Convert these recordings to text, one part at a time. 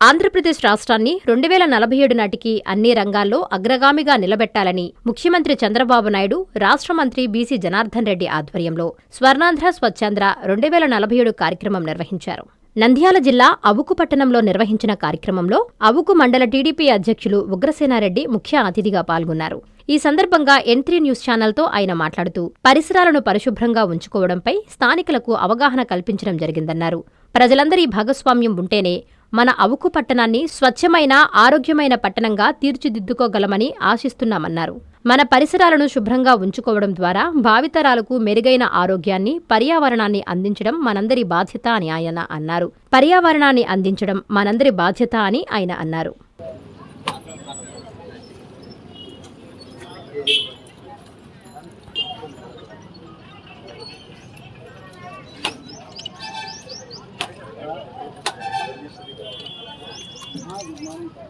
ఆంధ్రప్రదేశ్ రాష్ట్రాన్ని రెండు వేల నలభై ఏడు నాటికి అన్ని రంగాల్లో అగ్రగామిగా నిలబెట్టాలని ముఖ్యమంత్రి చంద్రబాబు నాయుడు రాష్ట్ర మంత్రి బీసీ జనార్దన్ రెడ్డి ఆధ్వర్యంలో స్వర్ణాంధ్ర స్వచ్ఛాంధ్ర రెండు వేల నలభై ఏడు కార్యక్రమం నిర్వహించారు. నంద్యాల జిల్లా అవుకు పట్టణంలో నిర్వహించిన కార్యక్రమంలో అవుకు మండల టీడీపీ అధ్యక్షులు ఉగ్రసేనారెడ్డి ముఖ్య అతిథిగా పాల్గొన్నారు. ఈ సందర్భంగా ఎన్ త్రీ న్యూస్ ఛానల్తో ఆయన మాట్లాడుతూ పరిసరాలను పరిశుభ్రంగా ఉంచుకోవడంపై స్థానికులకు అవగాహన కల్పించడం జరిగిందన్నారు. ప్రజలందరి భాగస్వామ్యం ఉంటేనే మన అవుకు పట్టణాన్ని స్వచ్ఛమైన ఆరోగ్యమైన పట్టణంగా తీర్చిదిద్దుకోగలమని ఆశిస్తున్నామన్నారు. మన పరిసరాలను శుభ్రంగా ఉంచుకోవడం ద్వారా భావితరాలకు మెరుగైన ఆరోగ్యాన్ని పర్యావరణాన్ని అందించడం మనందరి బాధ్యత అని ఆయన అన్నారు. పర్యావరణాన్ని అందించడం మనందరి బాధ్యత అని ఆయన అన్నారు.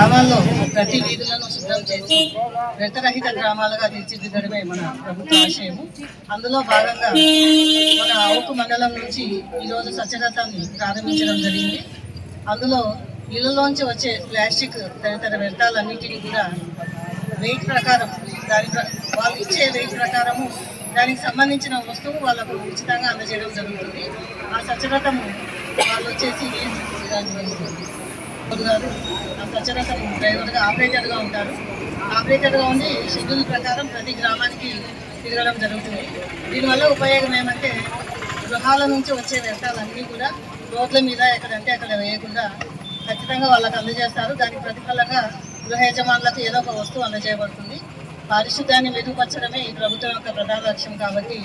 గ్రామాల్లో ప్రతి వీధులను శుభ్రం చేసి వ్యర్థరహిత గ్రామాలుగా తీర్చిదిద్దడమే మన ప్రభుత్వ ఆశయము. అందులో భాగంగా మన అవుకు మండలం నుంచి ఈరోజు స్వచ్ఛతని ప్రారంభించడం జరిగింది. అందులో ఇళ్ళలోంచి వచ్చే ప్లాస్టిక్ తదితర వ్యర్థాలన్నింటినీ కూడా వెయిట్ ప్రకారం దాని ప్ర- వాళ్ళు ఇచ్చే వెయిట్ ప్రకారము దానికి సంబంధించిన వస్తువు వాళ్ళకు ఉచితంగా అందజేయడం జరుగుతుంది. ఆ స్వచ్ఛతము వాళ్ళు వచ్చేసి గారు ఆ డ్రైవర్గా ఆపరేటర్గా ఉంటారు. ఆపరేటర్గా ఉండి షెడ్యూల్ ప్రకారం ప్రతి గ్రామానికి తిరగడం జరుగుతుంది. దీనివల్ల ఉపయోగం ఏమంటే గృహాల నుంచి వచ్చే వ్యర్థాలన్నీ కూడా రోడ్ల మీద ఎక్కడంటే అక్కడ వేయకుండా ఖచ్చితంగా వాళ్ళకి అందజేస్తారు. దానికి ప్రతిఫలంగా గృహ యజమానులకు ఏదో ఒక వస్తువు అందజేయబడుతుంది. పారిశుద్ధ్యాన్ని మెరుగుపరచడమే ఈ ప్రభుత్వం యొక్క ప్రధాన లక్ష్యం కాబట్టి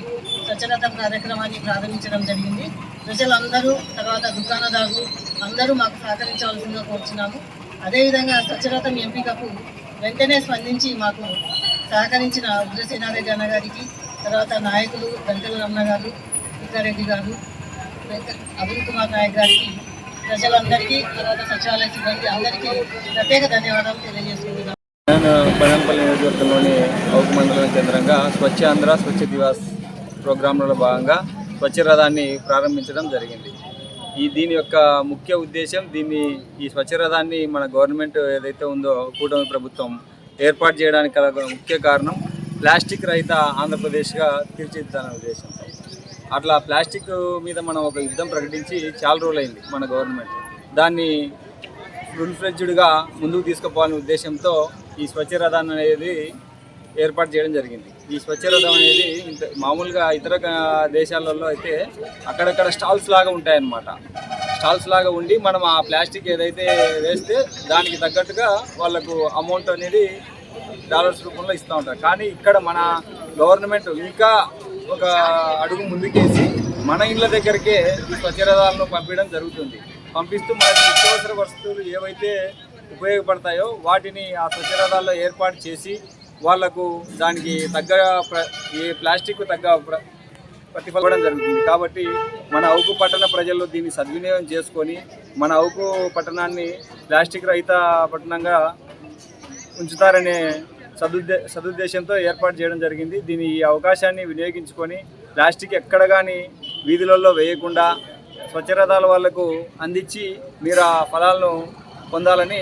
స్వచ్ఛరథం కార్యక్రమాన్ని ప్రారంభించడం జరిగింది. ప్రజలందరూ తర్వాత దుకాణదారులు అందరూ మాకు సహకరించవలసిందిగా కోరుచున్నాము. అదేవిధంగా సత్యరథం ఎంపికకు వెంటనే స్పందించి మాకు సహకరించిన ఉగ్రసేనారెడ్డి అన్న గారికి తర్వాత నాయకులు వెంకట రమణ గారు వికారెడ్డి గారు అరుణ్ కుమార్ నాయక్ గారికి ప్రజలందరికీ తర్వాత సచివాలయ సిబ్బంది అందరికీ ప్రత్యేక ధన్యవాదాలు తెలియజేసుకుంటున్నాను నేను బనంపల్లి నియోజకవర్గంలోని మండలం కేంద్రంగా స్వచ్ఛ ఆంధ్ర స్వచ్ఛ దివాస్ ప్రోగ్రాంలలో భాగంగా స్వచ్ఛ రథాన్ని ప్రారంభించడం జరిగింది. ఈ దీని యొక్క ముఖ్య ఉద్దేశం దీన్ని ఈ స్వచ్ఛ రథాన్ని మన గవర్నమెంట్ ఏదైతే ఉందో కూటమి ప్రభుత్వం ఏర్పాటు చేయడానికి గల ముఖ్య కారణం ప్లాస్టిక్ రహిత ఆంధ్రప్రదేశ్గా తీర్చిదిద్దాలనే ఉద్దేశం. అట్లా ప్లాస్టిక్ మీద మనం ఒక యుద్ధం ప్రకటించి చాలా రోజులైంది మన గవర్నమెంట్. దాన్ని ఫుల్ ఫ్లెడ్జ్డ్గా ముందుకు తీసుకుపోవాలనే ఉద్దేశంతో ఈ స్వచ్ఛ రథాన్ని అనేది ఏర్పాటు చేయడం జరిగింది. ఈ స్వచ్ఛరథం అనేది మామూలుగా ఇతర దేశాలలో అయితే అక్కడక్కడ స్టాల్స్ లాగా ఉంటాయన్నమాట. స్టాల్స్ లాగా ఉండి మనం ఆ ప్లాస్టిక్ ఏదైతే వేస్తే దానికి తగ్గట్టుగా వాళ్ళకు అమౌంట్ అనేది డాలర్స్ రూపంలో ఇస్తూ ఉంటారు. కానీ ఇక్కడ మన గవర్నమెంట్ ఇంకా ఒక అడుగు ముందుకేసి మన ఇళ్ళ దగ్గరికే ఈ స్వచ్ఛరథాలను పంపించడం జరుగుతుంది. పంపిస్తూ మనకి నిత్యావసర వస్తువులు ఏవైతే ఉపయోగపడతాయో వాటిని ఆ స్వచ్ఛరథాల్లో ఏర్పాటు చేసి వాళ్ళకు దానికి తగ్గ ఏ ఈ ప్లాస్టిక్ తగ్గ ప్రతిఫలం జరుగుతుంది. కాబట్టి మన అవుకు పట్టణ ప్రజలు దీన్ని సద్వినియోగం చేసుకొని మన అవుకు పట్టణాన్ని ప్లాస్టిక్ రహిత పట్టణంగా ఉంచుతారనే సదుద్దే సదుద్దేశంతో ఏర్పాటు చేయడం జరిగింది. దీని ఈ అవకాశాన్ని వినియోగించుకొని ప్లాస్టిక్ ఎక్కడ కానీ వీధులలో వేయకుండా స్వచ్ఛరథాల వాళ్ళకు అందించి మీరు ఆ ఫలాలను పొందాలని